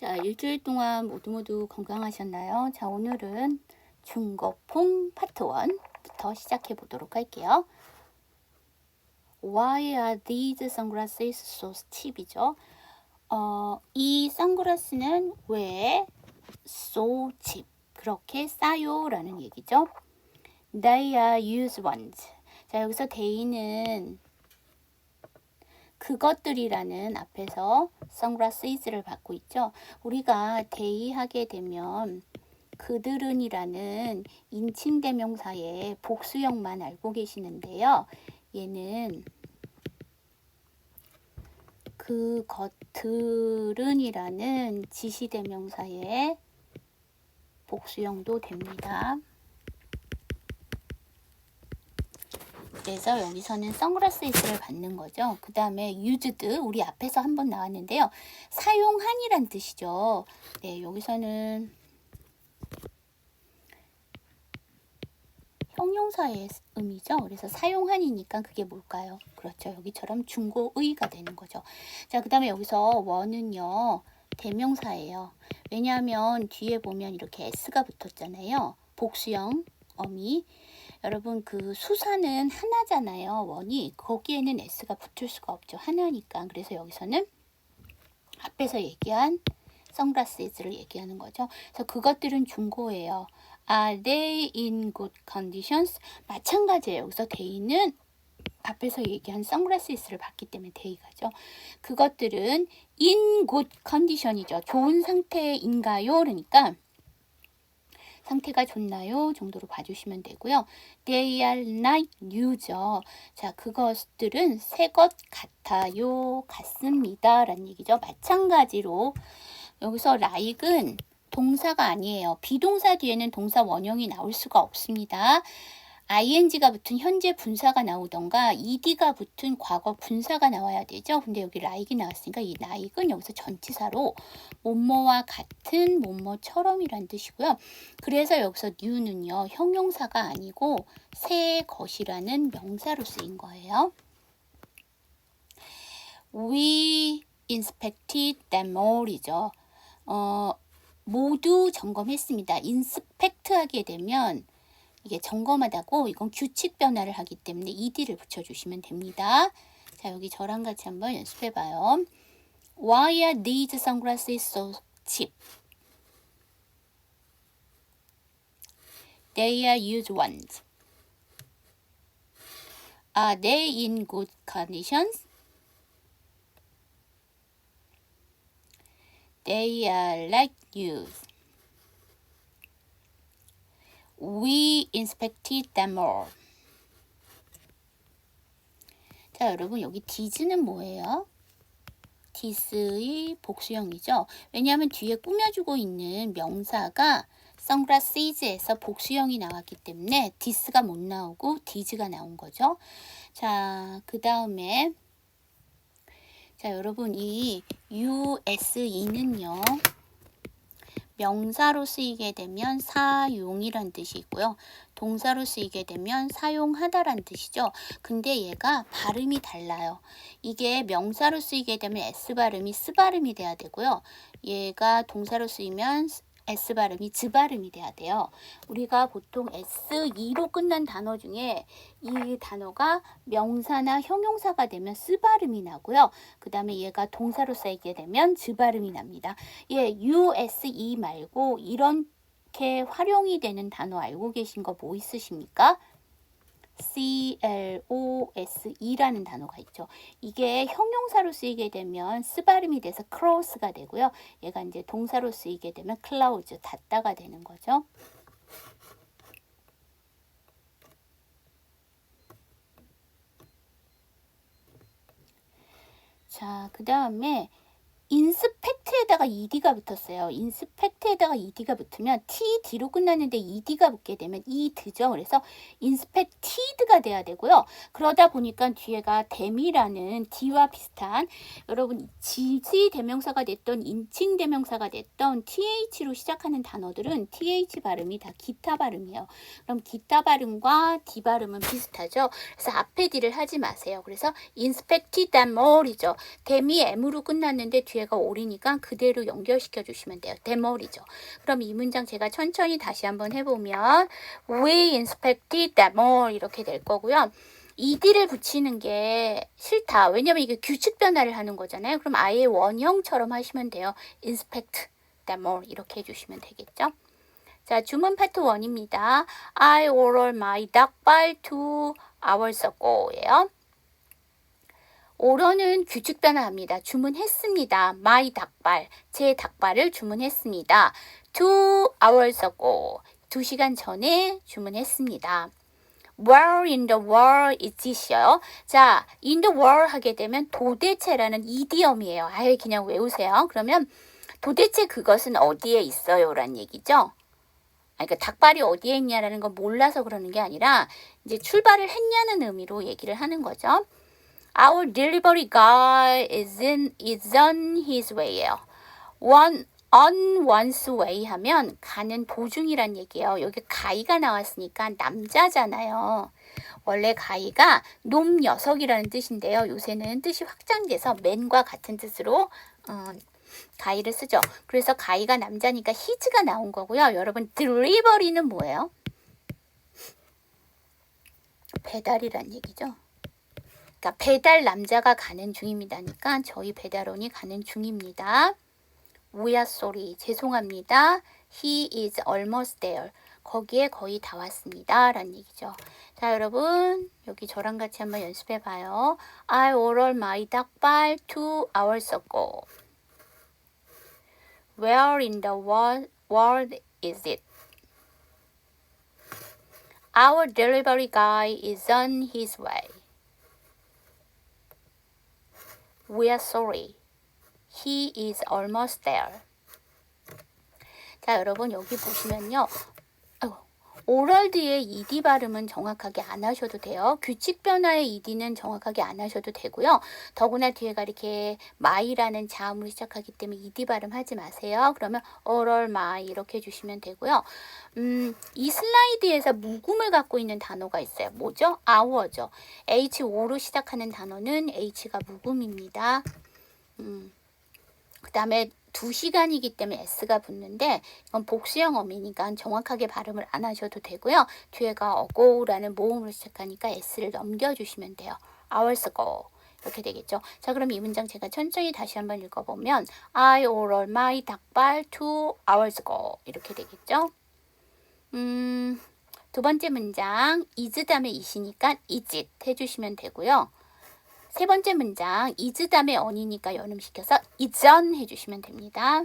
자, 일주일 동안 모두 모두 건강하셨나요? 자, 오늘은 중거품 파트 1부터 시작해 보도록 할게요. Why are these sunglasses so cheap이죠? 어, 이 선글라스는 왜 so cheap? 그렇게 싸요? 라는 얘기죠. They are used ones. 자, 여기서 they는 그것들이라는 앞에서 선글라스를 받고 있죠. 우리가 대의하게 되면 그들은이라는 인칭 대명사의 복수형만 알고 계시는데요. 얘는 그것들은이라는 지시대명사의 복수형도 됩니다. 그래서 여기서는 선글라스 이스를 받는 거죠. 그 다음에 used 우리 앞에서 한번 나왔는데요. 사용한이란 뜻이죠. 네, 여기서는 형용사의 의미죠. 그래서 사용한이니까 그게 뭘까요? 그렇죠. 여기처럼 중고의가 되는 거죠. 자, 그 다음에 여기서 원은요. 대명사예요. 왜냐하면 뒤에 보면 이렇게 s가 붙었잖아요. 복수형 어미. 여러분 그 수사는 하나잖아요. 원이 거기에는 s가 붙을 수가 없죠. 하나니까. 그래서 여기서는 앞에서 얘기한 선글라스를 얘기하는 거죠. 그래서 그것들은 중고예요. Are they in good conditions? 마찬가지예요. 여기서 they는 앞에서 얘기한 선글라스를 봤기 때문에 they가죠. 그것들은 in good condition이죠. 좋은 상태인가요? 그러니까 상태가 좋나요? 정도로 봐주시면 되고요. They are like new죠. 자, 그것들은 새 것 같아요. 같습니다. 라는 얘기죠. 마찬가지로 여기서 like은 동사가 아니에요. 비동사 뒤에는 동사 원형이 나올 수가 없습니다. Ing가 붙은 현재 분사가 나오던가 ed가 붙은 과거 분사가 나와야 되죠. 근데 여기 like이 나왔으니까 이 like은 여기서 전치사로 뭐뭐와 같은 뭐뭐처럼이란 뜻이고요. 그래서 여기서 new는요. 형용사가 아니고 새 것이라는 명사로 쓰인 거예요. We inspected them all이죠. 어, 모두 점검했습니다. 인스펙트 하게 되면 이게 점검하다고 이건 규칙 변화를 하기 때문에 ed를 붙여주시면 됩니다. 자 여기 저랑 같이 한번 연습해 봐요. Why are these sunglasses so cheap? They are used ones. Are they in good conditions? They are like used. We inspected them all. 자, 여러분 여기 did는 뭐예요? this의 복수형이죠. 왜냐하면 뒤에 꾸며주고 있는 명사가 sunglasses에서 복수형이 나왔기 때문에 this가 못 나오고 did가 나온 거죠. 자, 그 다음에 자, 여러분 이 use는요. 명사로 쓰이게 되면 사용이란 뜻이 있고요. 동사로 쓰이게 되면 사용하다란 뜻이죠. 근데 얘가 발음이 달라요. 이게 명사로 쓰이게 되면 S 발음이 S 발음이 돼야 되고요. 얘가 동사로 쓰이면 S 발음이 즈 발음이 돼야 돼요. 우리가 보통 S2로 끝난 단어 중에 이 단어가 명사나 형용사가 되면 S 발음이 나고요. 그 다음에 얘가 동사로 쓰이게 되면 즈 발음이 납니다. 예, USE 말고 이렇게 활용이 되는 단어 알고 계신 거 뭐 있으십니까? closE라는 단어가 있죠. 이게 형용사로 쓰이게 되면 스 발음이 돼서 close가 되고요. 얘가 이제 동사로 쓰이게 되면 close, 닫다가 되는 거죠. 자, 그 다음에 에다가 ed가 붙었어요. 인스펙트에다가 ed가 붙으면 t d로 끝났는데 ed가 붙게 되면 ed죠. 그래서 인스펙티드가 돼야 되고요. 그러다 보니까 뒤에가 댐이라는 d와 비슷한 여러분 지지 대명사가 됐던 인칭 대명사가 됐던 th로 시작하는 단어들은 th 발음이 다 기타 발음이에요. 그럼 기타 발음과 d 발음은 비슷하죠. 그래서 앞에 d를 하지 마세요. 그래서 inspected them all이죠. 댐이 m으로 끝났는데 뒤에 뒤에가 올이니까 그대로 연결시켜 주시면 돼요. 대머리죠. 그럼 이 문장 제가 천천히 다시 한번 해보면 We inspected that mall 이렇게 될 거고요. ed를 붙이는 게 싫다. 왜냐면 이게 규칙 변화를 하는 거잖아요. 그럼 아예 원형처럼 하시면 돼요. inspect that mall 이렇게 해주시면 되겠죠. 자, 주문 파트 1입니다. I ordered my 닭발 two hours ago예요. 오러는 규칙 변화합니다. 주문했습니다. my 닭발, 제 닭발을 주문했습니다. two hours ago, 두 시간 전에 주문했습니다. Where in the world is this요? 자, in the world 하게 되면 도대체라는 이디엄이에요. 아예 그냥 외우세요. 그러면 도대체 그것은 어디에 있어요? 라는 얘기죠. 아니, 그러니까 닭발이 어디에 있냐라는 건 몰라서 그러는 게 아니라 이제 출발을 했냐는 의미로 얘기를 하는 거죠. Our delivery guy is in is on his way예요. One on one's way 하면 가는 도중이란 얘기예요. 여기 가이가 나왔으니까 남자잖아요. 원래 가이가 놈 녀석이라는 뜻인데요. 요새는 뜻이 확장돼서 맨과 같은 뜻으로 어, 가이를 쓰죠. 그래서 가이가 남자니까 히즈가 나온 거고요. 여러분 delivery는 뭐예요? 배달이란 얘기죠. 그러니까 배달 남자가 가는 중입니다니까 저희 배달원이 가는 중입니다. Are sorry. 죄송합니다. He is almost there. 거기에 거의 다 왔습니다. 라는 얘기죠. 자, 여러분. 여기 저랑 같이 한번 연습해 봐요. I ordered my 닭발 two hours ago. Where in the world, world is it? Our delivery guy is on his way. We are sorry. He is almost there. 자, 여러분 여기 보시면요. 오럴 뒤에 ed 발음은 정확하게 안 하셔도 돼요. 규칙 변화의 ed는 정확하게 안 하셔도 되고요. 더구나 뒤에가 이렇게 my라는 자음으로 시작하기 때문에 ed 발음 하지 마세요. 그러면 oral my 이렇게 해주시면 되고요. 음, 이 슬라이드에서 묵음을 갖고 있는 단어가 있어요. 뭐죠? hour죠. h5로 시작하는 단어는 h가 묵음입니다. 음. 그 다음에 두 시간이기 때문에 s가 붙는데 이건 복수형 어미니까 정확하게 발음을 안 하셔도 되고요. 뒤에가 ago라는 모음으로 시작하니까 s를 넘겨주시면 돼요. hours ago 이렇게 되겠죠. 자 그럼 이 문장 제가 천천히 다시 한번 읽어보면 I ordered my 닭발 two hours ago 이렇게 되겠죠. 음, 두 번째 문장 is 다음에 is이니까 is it 해주시면 되고요. 세 번째 문장 다음에 on이니까 연음시켜서 on 해주시면 됩니다.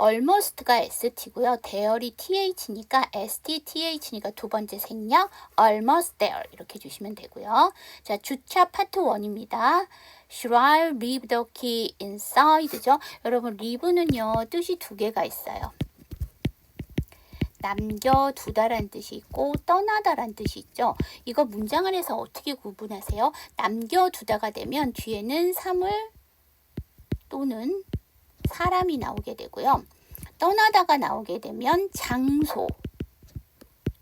almost가 st고요. 대열이 th니까 sth니까 두 번째 생략 almost there 이렇게 주시면 되고요. 자 주차 파트 1입니다. Should I leave the key inside죠? 여러분 leave는요 뜻이 두 개가 있어요. 남겨두다란 뜻이 있고 떠나다란 뜻이 있죠. 이거 문장 안에서 어떻게 구분하세요? 남겨두다가 되면 뒤에는 사물 또는 사람이 나오게 되고요. 떠나다가 나오게 되면 장소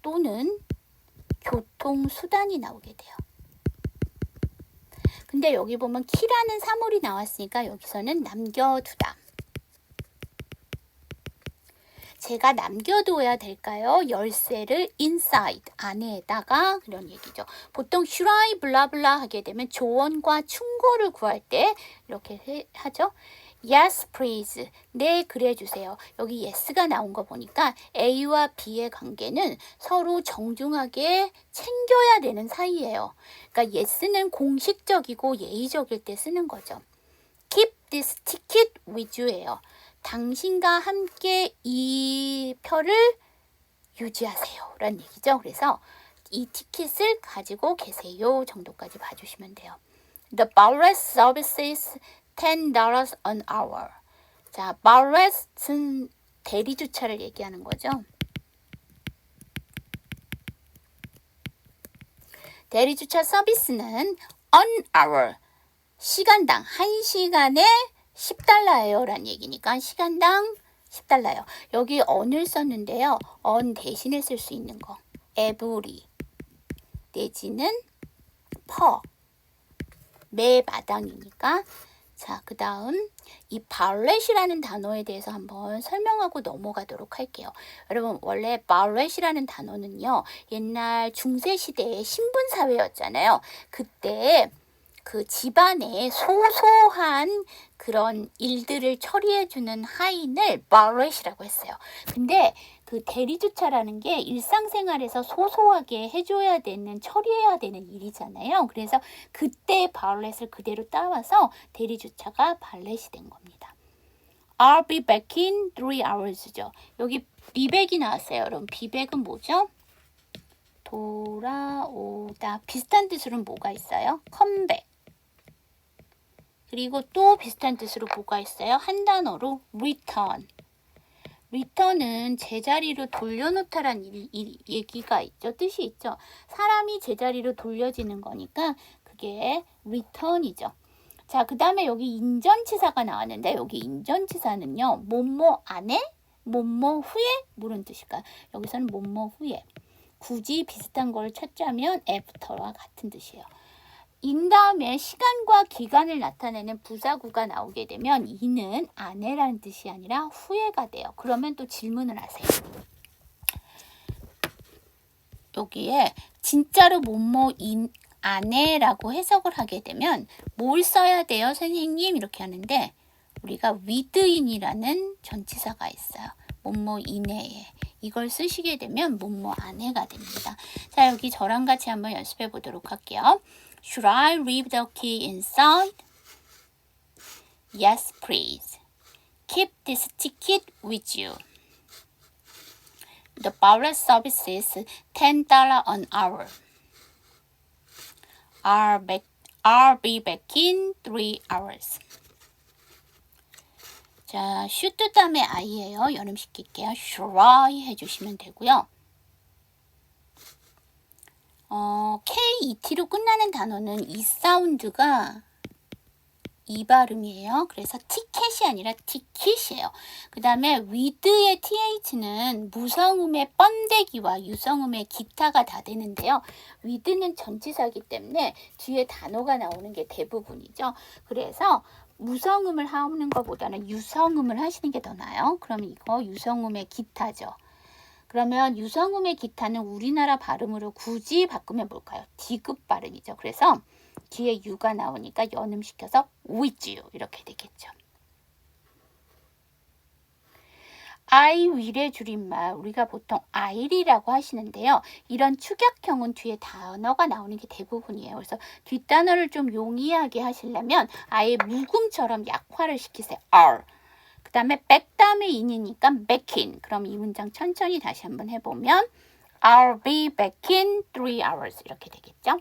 또는 교통수단이 나오게 돼요. 근데 여기 보면 키라는 사물이 나왔으니까 여기서는 남겨두다. 제가 남겨둬야 될까요? 열쇠를 inside 안에다가 그런 얘기죠. 보통 should I 블라블라 하게 되면 조언과 충고를 구할 때 이렇게 해, 하죠. Yes, please. 네, 그래 주세요. 여기 yes가 나온 거 보니까 A와 B의 관계는 서로 정중하게 챙겨야 되는 사이예요. 그러니까 yes는 공식적이고 예의적일 때 쓰는 거죠. Keep this ticket with you예요. 당신과 함께 이 표를 유지하세요. 라는 얘기죠. 그래서 이 티켓을 가지고 계세요 정도까지 봐주시면 돼요. The ballot service is $10 an hour. 자, ballet은 대리 주차를 얘기하는 거죠. 대리 주차 서비스는 an hour. 시간당 1시간에 10달러예요. 라는 얘기니까 시간당 10달러요. 여기 on을 썼는데요. on 대신에 쓸 수 있는 거. every 내지는 per 매 마당이니까 자, 그 다음 이 발렛이라는 단어에 대해서 한번 설명하고 넘어가도록 할게요. 여러분, 원래 발렛이라는 단어는요, 옛날 중세시대의 신분사회였잖아요. 그때 그 집안의 소소한 그런 일들을 처리해주는 하인을 발렛이라고 했어요. 근데 그 대리주차라는 게 일상생활에서 소소하게 해줘야 되는, 처리해야 되는 일이잖아요. 그래서 그때 발렛을 그대로 따와서 대리주차가 발렛이 된 겁니다. I'll be back in three hours죠. 여기 back이 나왔어요. 여러분, back은 뭐죠? 돌아오다. 비슷한 뜻으로는 뭐가 있어요? 컴백. 그리고 또 비슷한 뜻으로 뭐가 있어요? 한 단어로 return. return은 제자리로 돌려놓다란 일, 일, 얘기가 있죠. 뜻이 있죠. 사람이 제자리로 돌려지는 거니까 그게 return이죠. 자, 그 다음에 여기 인전치사가 나왔는데 여기 인전치사는요. 뭐뭐 안에, 뭐뭐 후에 뭐런 뜻일까요? 여기서는 뭐뭐 후에. 굳이 비슷한 걸 찾자면 after와 같은 뜻이에요. 인 다음에 시간과 기간을 나타내는 부사구가 나오게 되면 이는 안에라는 뜻이 아니라 후에가 돼요. 그러면 또 질문을 하세요. 여기에 진짜로 뭐뭐 인 안에라고 해석을 하게 되면 뭘 써야 돼요, 선생님? 이렇게 하는데 우리가 within이라는 전치사가 있어요. 뭐뭐 이내에 이걸 쓰시게 되면 뭐뭐 안에가 됩니다. 자, 여기 저랑 같이 한번 연습해 보도록 할게요. Should I leave the key inside? Yes, please. Keep this ticket with you. The ballot service is $10 an hour. I'll, back, I'll be back in 3 hours. 자, should 다음에 I예요. 연음 시킬게요. Should I 해주시면 되고요. 어, KET로 끝나는 단어는 이 사운드가 이 발음이에요. 그래서 티켓이 아니라 티켓이에요. 그 다음에 with의 th는 무성음의 번데기와 유성음의 기타가 다 되는데요. with는 전치사기 때문에 뒤에 단어가 나오는 게 대부분이죠. 그래서 무성음을 하는 것보다는 유성음을 하시는 게 더 나아요. 그럼 이거 유성음의 기타죠. 그러면 유성음의 기타는 우리나라 발음으로 굳이 바꾸면 뭘까요? 디귿 발음이죠. 그래서 뒤에 유가 나오니까 연음시켜서 you 이렇게 되겠죠. I will의 줄임말 우리가 보통 I'이라고 하시는데요. 이런 축약형은 뒤에 단어가 나오는 게 대부분이에요. 그래서 뒷단어를 좀 용이하게 하시려면 아예 묵음처럼 약화를 시키세요. R. 그 다음에 back 다음에 in이니까 back in. 그럼 이 문장 천천히 다시 한번 해보면 I'll be back in three hours 이렇게 되겠죠.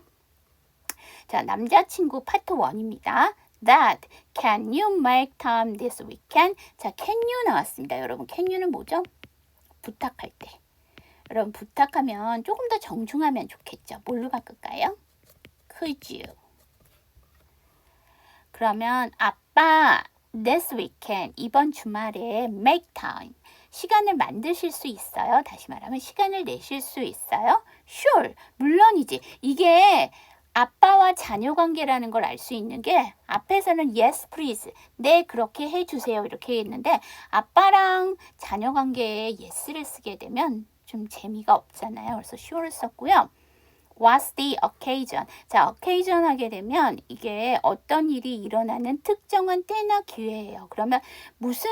자, 남자친구 파트 1입니다. That can you make time this weekend? 자, can you 나왔습니다. 여러분, can you는 뭐죠? 부탁할 때. 여러분, 부탁하면 조금 더 정중하면 좋겠죠. 뭘로 바꿀까요? Could you? 그러면 아빠 this weekend 이번 주말에 make time 시간을 만드실 수 있어요? 다시 말하면 시간을 내실 수 있어요? Sure, 물론이지. 이게 아빠와 자녀 관계라는 걸 알 수 있는 게 앞에서는 yes please 네 그렇게 해주세요 이렇게 했는데 아빠랑 자녀 관계에 yes를 쓰게 되면 좀 재미가 없잖아요 그래서 sure를 썼고요 what's the occasion. 자 occasion 하게 되면 이게 어떤 일이 일어나는 특정한 때나 기회예요. 그러면 무슨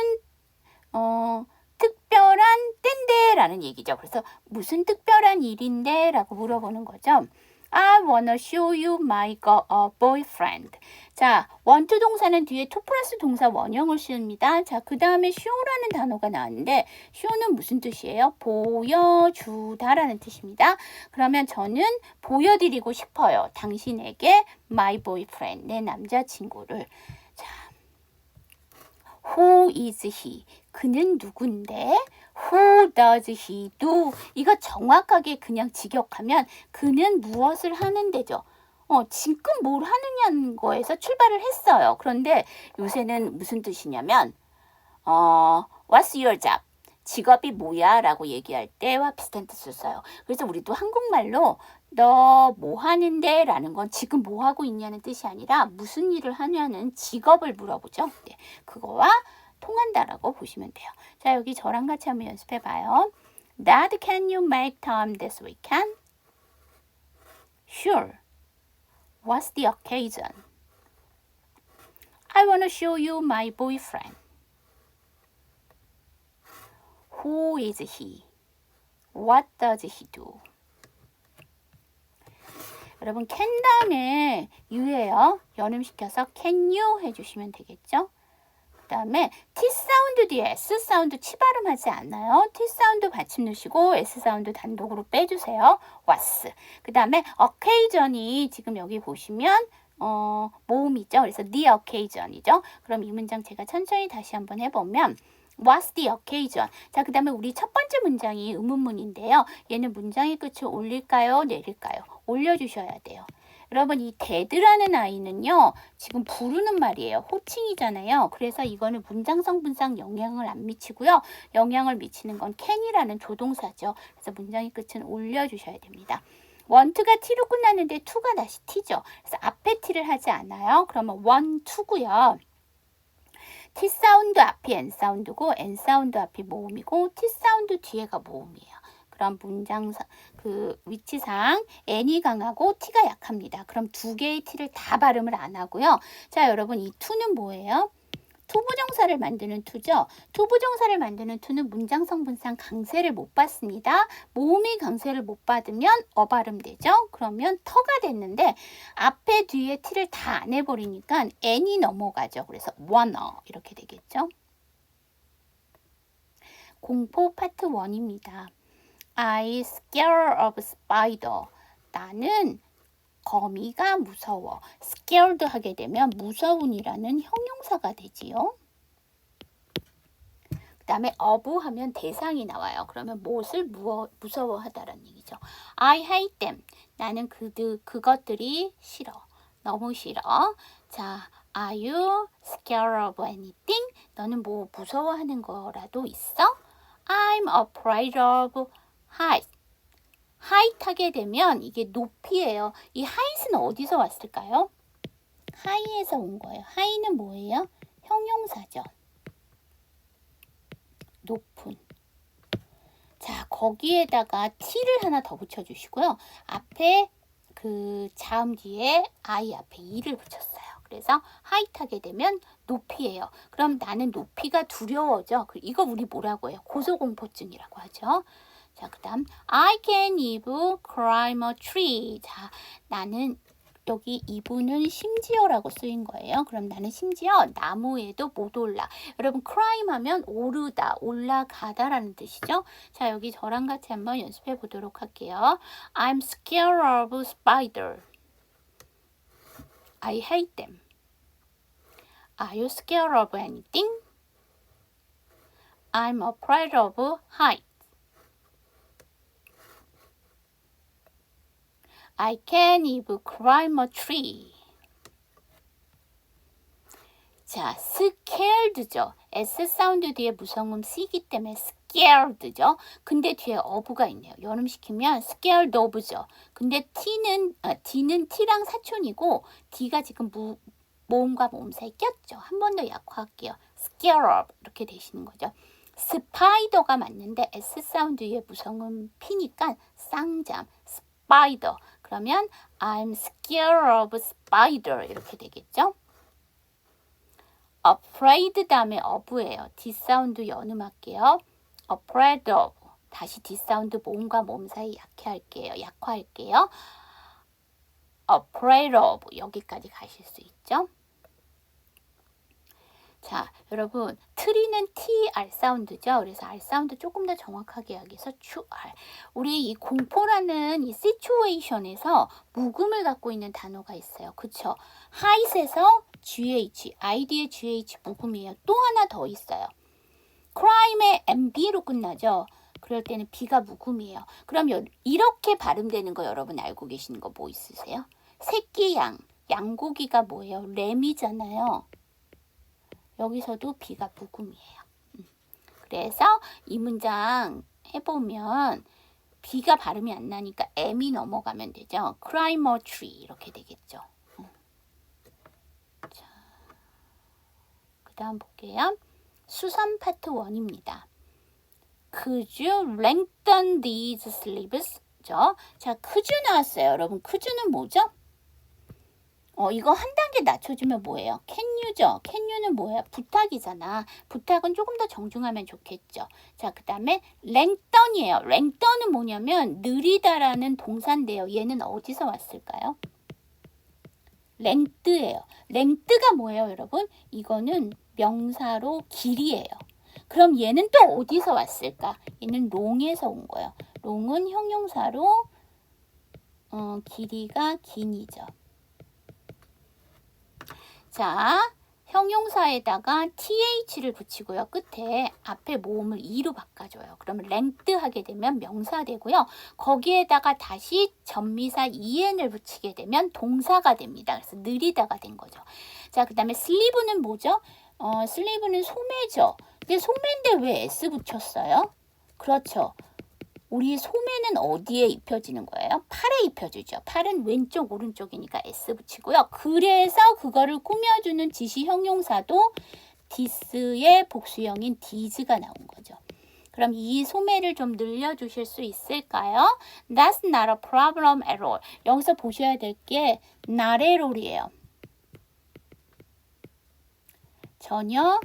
어 특별한 때인데 라는 얘기죠. 그래서 무슨 특별한 일인데 라고 물어보는 거죠 I wanna show you my 어, boyfriend. 자, 원투 동사는 뒤에 to 플러스 동사 원형을 씌웁니다. 자, 그 다음에 show라는 단어가 나왔는데 show는 무슨 뜻이에요? 보여주다라는 뜻입니다. 그러면 저는 보여드리고 싶어요. 당신에게 my boyfriend, 내 남자친구를. 자, who is he? 그는 누군데? Who does he do? 이거 정확하게 그냥 직역하면 그는 무엇을 하는데죠. 어, 지금 뭘 하느냐는 거에서 출발을 했어요. 그런데 요새는 무슨 뜻이냐면, 어, what's your job? 직업이 뭐야? 라고 얘기할 때와 비슷한 뜻을 써요. 그래서 우리도 한국말로 너 뭐 하는데? 라는 건 지금 뭐 하고 있냐는 뜻이 아니라 무슨 일을 하냐는 직업을 물어보죠. 네, 그거와 통한다라고 보시면 돼요. 자, 여기 저랑 같이 한번 연습해 봐요. Dad, can you make time this weekend? Sure. What's the occasion? I want to show you my boyfriend. Who is he? What does he do? 여러분 can 다음에 you예요. 연음시켜서 can you 해주시면 되겠죠? 그 다음에 T 사운드 뒤에 S 사운드 치 발음하지 않나요? T 사운드 받침 넣으시고 S 사운드 단독으로 빼주세요. was. 그 다음에 occasion이 지금 여기 보시면 어, 모음이죠. 그래서 the occasion이죠. 그럼 이 문장 제가 천천히 다시 한번 해보면 What's the occasion? 자, 그 다음에 우리 첫 번째 문장이 의문문인데요. 얘는 문장의 끝을 올릴까요? 내릴까요? 올려주셔야 돼요. 여러분, 이 데드라는 아이는요, 지금 부르는 말이에요. 호칭이잖아요. 그래서 이거는 문장 성분상 영향을 안 미치고요. 영향을 미치는 건 can이라는 조동사죠. 그래서 문장의 끝은 올려주셔야 됩니다. 원트가 t로 끝났는데 to가 다시 t죠. 그래서 앞에 t를 하지 않아요. 그러면 to고요. T 사운드 앞이 N 사운드고 N 사운드 앞이 모음이고 T 사운드 뒤에가 모음이에요. 그럼 문장 그 위치상 N이 강하고 T가 약합니다. 그럼 두 개의 T를 다 발음을 안 하고요. 자, 여러분 이 투는 뭐예요? 투부정사를 만드는 투죠. 투부정사를 만드는 투는 문장 성분상 강세를 못 받습니다. 모음이 강세를 못 받으면 어발음되죠. 그러면 터가 됐는데 앞에 뒤에 t를 다 안 해버리니까 n이 넘어가죠. 그래서 wanna 이렇게 되겠죠. 공포 파트 1입니다. I scare of spider. 나는 거미가 무서워. scared 하게 되면 무서운이라는 형용사가 되지요. 그 다음에 of 하면 대상이 나와요. 그러면 무엇을 무어, 무서워하다라는 얘기죠. I hate them. 나는 그들, 그것들이 싫어. 너무 싫어. 자, are you scared of anything? 너는 뭐 무서워하는 거라도 있어? I'm afraid of heights. 하이트 하게 되면 이게 높이예요. 이 하이트는 어디서 왔을까요? 하이에서 온 거예요. 하이는 뭐예요? 형용사죠. 높은. 자, 거기에다가 t를 하나 더 붙여 주시고요. 앞에 그 자음 뒤에 I 앞에 e를 붙였어요. 그래서 하이트 하게 되면 높이예요. 그럼 나는 높이가 두려워져. 이거 우리 뭐라고 해요? 고소공포증이라고 하죠. 자, 그 다음 I can even climb a tree. 자, 나는 여기 이분은 심지어라고 쓰인 거예요. 그럼 나는 심지어 나무에도 못 올라. 여러분 climb 하면 오르다, 올라가다라는 뜻이죠. 자, 여기 저랑 같이 한번 연습해 보도록 할게요. I'm scared of spider. I hate them. Are you scared of anything? I'm afraid of heights. I can even climb a tree. 자, scared죠. S 사운드 뒤에 무성음 C이기 때문에 scared죠. 근데 뒤에 of가 있네요. 연음시키면 scared of죠. 근데 T는, 아, D는 T랑 사촌이고 D가 지금 무, 모음과 모음 사이 꼈죠. 한 번 더 약화할게요. scared of 이렇게 되시는 거죠. 스파이더가 맞는데 S 사운드 뒤에 무성음 P니까 쌍잠, 스파이더. 그러면 I'm scared of spider 이렇게 되겠죠? afraid 다음에 of예요. D 사운드 연음할게요. afraid of 다시 D 사운드 몸과 몸 사이 약해할게요. 약화할게요. afraid of 여기까지 가실 수 있죠? 자, 여러분, 트리는 T, R 사운드죠. 그래서 R 사운드 조금 더 정확하게 하기 위해서 추, R. 우리 이 공포라는 이 시츄에이션에서 묵음을 갖고 있는 단어가 있어요. 그쵸? 하이스에서 GH, ID의 GH 묵음이에요. 또 하나 더 있어요. crime의 MB로 끝나죠. 그럴 때는 B가 묵음이에요. 그럼 이렇게 발음되는 거 여러분 알고 계시는 거 뭐 있으세요? 새끼 양, 양고기가 뭐예요? 램이잖아요. 여기서도 비가 묵음이에요. 음. 그래서 이 문장 해보면 B가 발음이 안 나니까 M이 넘어가면 되죠. climb a tree 이렇게 되겠죠. 음. 자, 그 다음 볼게요. 수선 파트 1입니다. Could you lengthen these sleeves? 죠? 자, could you 나왔어요. 여러분, could you는 뭐죠? 어, 이거 한 단계 낮춰주면 뭐예요? can you는 뭐예요? 부탁이잖아. 부탁은 조금 더 정중하면 좋겠죠. 자, 그 다음에 lengthen이에요. lengthen은 뭐냐면 느리다라는 동사인데요. 얘는 어디서 왔을까요? length예요. length가 뭐예요, 여러분? 이거는 명사로 길이에요. 그럼 얘는 또 어디서 왔을까? 얘는 long에서 온 거예요. long은 형용사로 어, 길이가 긴이죠. 자, 형용사에다가 th를 붙이고요. 끝에 앞에 모음을 e로 바꿔줘요. 그러면 length 하게 되면 명사 되고요. 거기에다가 다시 전미사 en을 붙이게 되면 동사가 됩니다. 그래서 느리다가 된 거죠. 자, 그 다음에 sleeve는 뭐죠? 어, 슬리브는 소매죠. 근데 소매인데 왜 s 붙였어요? 그렇죠. 우리 소매는 어디에 입혀지는 거예요? 팔에 입혀주죠. 팔은 왼쪽 오른쪽이니까 S 붙이고요. 그래서 그거를 꾸며주는 지시 형용사도 디스의 복수형인 디즈가 나온 거죠. 그럼 이 소매를 좀 늘려주실 수 있을까요? That's not a problem at all. 여기서 보셔야 될 게 not at all이에요. 전혀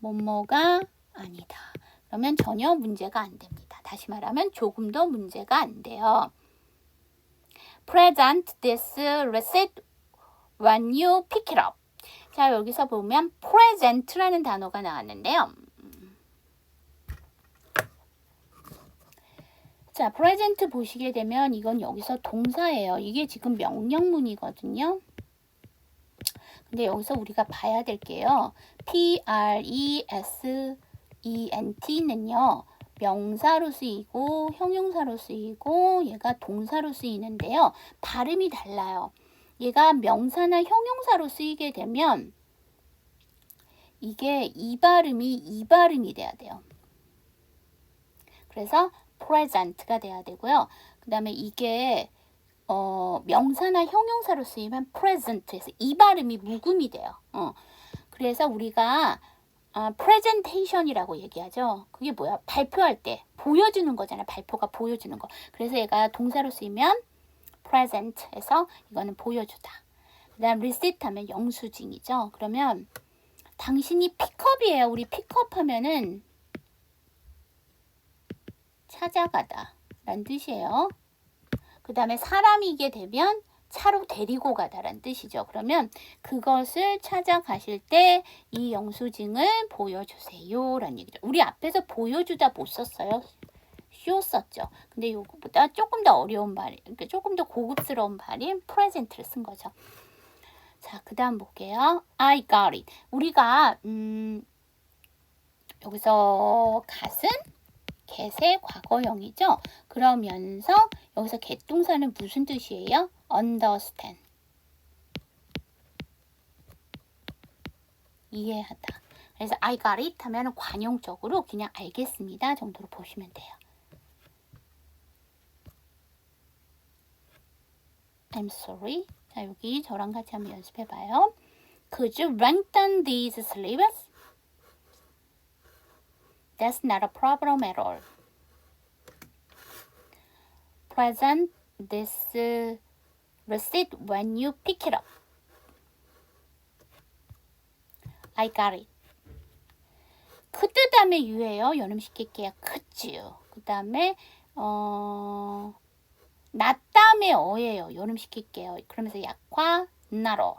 뭐뭐가 아니다. 그러면 전혀 문제가 안 됩니다. 다시 말하면 조금 더 문제가 안 돼요. Present this receipt when you pick it up. 자, 여기서 보면 present라는 단어가 나왔는데요. 자, present 보시게 되면 이건 여기서 동사예요. 이게 지금 명령문이거든요. 근데 여기서 우리가 봐야 될 게요. P-R-E-S-E-N-T는요. 명사로 쓰이고 형용사로 쓰이고 얘가 동사로 쓰이는데요. 발음이 달라요. 얘가 명사나 형용사로 쓰이게 되면 이게 이 발음이 이 발음이 돼야 돼요. 그래서 present가 돼야 되고요. 그 다음에 이게 어, 명사나 형용사로 쓰이면 present에서 이 발음이 묵음이 돼요. 어. 그래서 우리가 아, 프레젠테이션이라고 얘기하죠. 그게 뭐야? 발표할 때 보여주는 거잖아. 발표가 보여주는 거. 그래서 얘가 동사로 쓰이면 present에서 이거는 보여주다. 그다음 receipt 하면 영수증이죠. 그러면 당신이 픽업이에요. 우리 픽업 하면은 찾아가다 라는 뜻이에요. 그 다음에 사람이게 되면 차로 데리고 가다란 뜻이죠. 그러면 그것을 찾아가실 때 이 영수증을 보여주세요. 라는 얘기죠. 우리 앞에서 보여주다 못 썼어요. 쇼 썼죠. 근데 요거보다 조금 더 어려운 말, 그러니까 조금 더 고급스러운 말인 프레젠트를 쓴 거죠. 자, 그 다음 볼게요. I got it. 우리가, 음, 여기서 gat은 get의 과거형이죠. 그러면서 여기서 get 동사는 무슨 뜻이에요? Understand. 이해하다. 그래서 I got it 하면 관용적으로 그냥 알겠습니다 정도로 보시면 돼요. I'm sorry. 자, 여기 저랑 같이 한번 연습해 봐요. Could you lengthen these sleeves? That's not a problem at all. Present this receipt when you pick it up. I got it. 그 다음에 유예요. 연음 시킬게요. 그치요. 그 다음에 어, 나 다음에 어예요. 연음 시킬게요. 그러면서 약화 나로.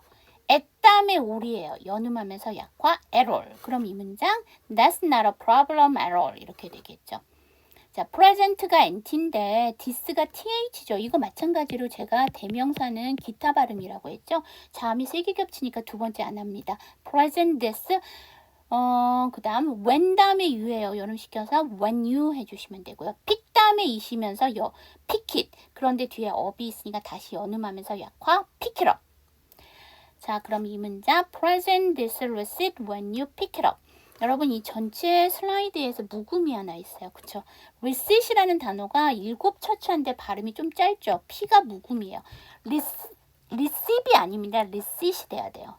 애 다음에 올이에요. 연음하면서 약화 error. 그럼 이 문장 That's not a problem at all. 이렇게 되겠죠. 자, present가 nt인데 this가 th죠. 이거 마찬가지로 제가 대명사는 기타 발음이라고 했죠. 자음이 세개 겹치니까 두 번째 안 합니다. present this 어, 그 다음 when 다음에 you예요. 연음시켜서 when you 해주시면 되고요. pick 다음에 이시면서 여, pick it. 그런데 뒤에 up이 있으니까 다시 연음하면서 약화 pick it up. 자, 그럼 이 문장 present this receipt when you pick it up. 여러분 이 전체 슬라이드에서 묵음이 하나 있어요. 그쵸? receive이라는 단어가 일곱 처치한데 발음이 좀 짧죠? P가 묵음이에요. 리스, receive이 아닙니다. receiv이 돼야 돼요.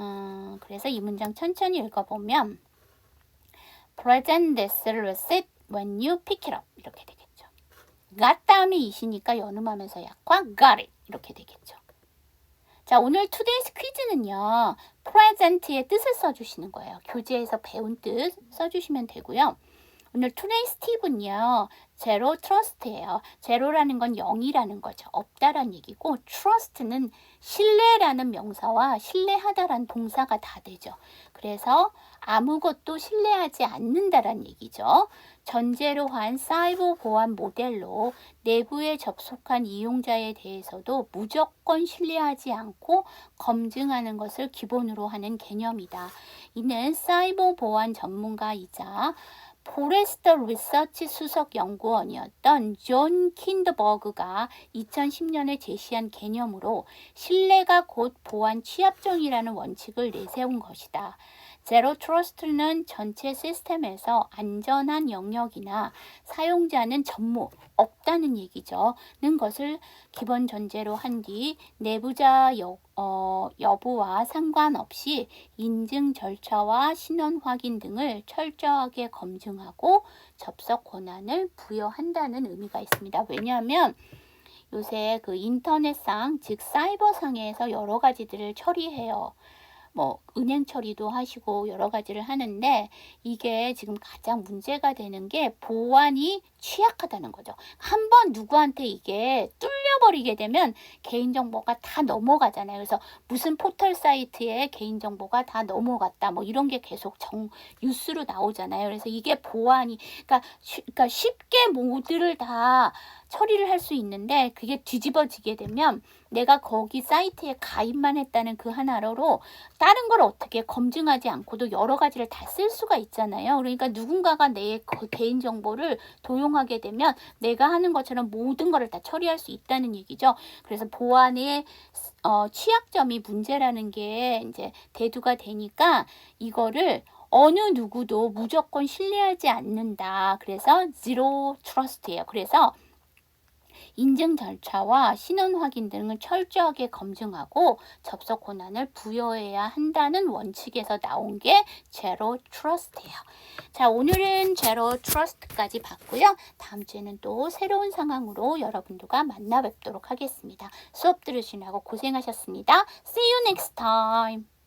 음, 그래서 이 문장 천천히 읽어보면 present this receipt when you pick it up 이렇게 되겠죠. got 다음에 이시니까 연음하면서 약화 got it 이렇게 되겠죠. 자, 오늘 today's 퀴즈는요. present의 뜻을 써주시는 거예요. 교재에서 배운 뜻 써주시면 되고요. 오늘 today's 팁은요. 제로 트러스트예요. 제로라는 건 0이라는 거죠. 없다란 얘기고 trust는 신뢰라는 명사와 신뢰하다란 동사가 다 되죠. 그래서 아무것도 신뢰하지 않는다란 얘기죠. 전제로 한 사이버 보안 모델로 내부에 접속한 이용자에 대해서도 무조건 신뢰하지 않고 검증하는 것을 기본으로 하는 개념이다. 이는 사이버 보안 전문가이자 포레스터 리서치 수석 연구원이었던 존 킨드버그가 2010년에 제시한 개념으로 신뢰가 곧 보안 취합정이라는 원칙을 내세운 것이다. 제로 트러스트는 전체 시스템에서 안전한 영역이나 사용자는 전무 없다는 얘기죠. 는 것을 기본 전제로 한 뒤 내부자 여, 어, 여부와 상관없이 인증 절차와 신원 확인 등을 철저하게 검증하고 접속 권한을 부여한다는 의미가 있습니다. 왜냐하면 요새 그 인터넷상 즉 사이버상에서 여러 가지들을 처리해요. 뭐 은행 처리도 하시고 여러 가지를 하는데 이게 지금 가장 문제가 되는 게 보안이 취약하다는 거죠. 한번 누구한테 이게 뚫려버리게 되면 개인정보가 다 넘어가잖아요. 그래서 무슨 포털 사이트에 개인정보가 다 넘어갔다 뭐 이런 게 계속 정 뉴스로 나오잖아요. 그래서 이게 보안이 그러니까, 쉬, 그러니까 쉽게 모두를 다 처리를 할 수 있는데 그게 뒤집어지게 되면 내가 거기 사이트에 가입만 했다는 그 하나로 다른 걸 어떻게 검증하지 않고도 여러 가지를 다 쓸 수가 있잖아요. 그러니까 누군가가 내그 개인 정보를 도용하게 되면 내가 하는 것처럼 모든 것을 다 처리할 수 있다는 얘기죠. 그래서 보안의 어, 취약점이 문제라는 게 이제 대두가 되니까 이거를 어느 누구도 무조건 신뢰하지 않는다. 그래서 zero trust예요. 그래서 인증 절차와 신원 확인 등을 철저하게 검증하고 접속 권한을 부여해야 한다는 원칙에서 나온 게 제로 트러스트예요. 자, 오늘은 제로 트러스트까지 봤고요. 다음 주에는 또 새로운 상황으로 여러분들과 만나 뵙도록 하겠습니다. 수업 들으시느라고 고생하셨습니다. See you next time.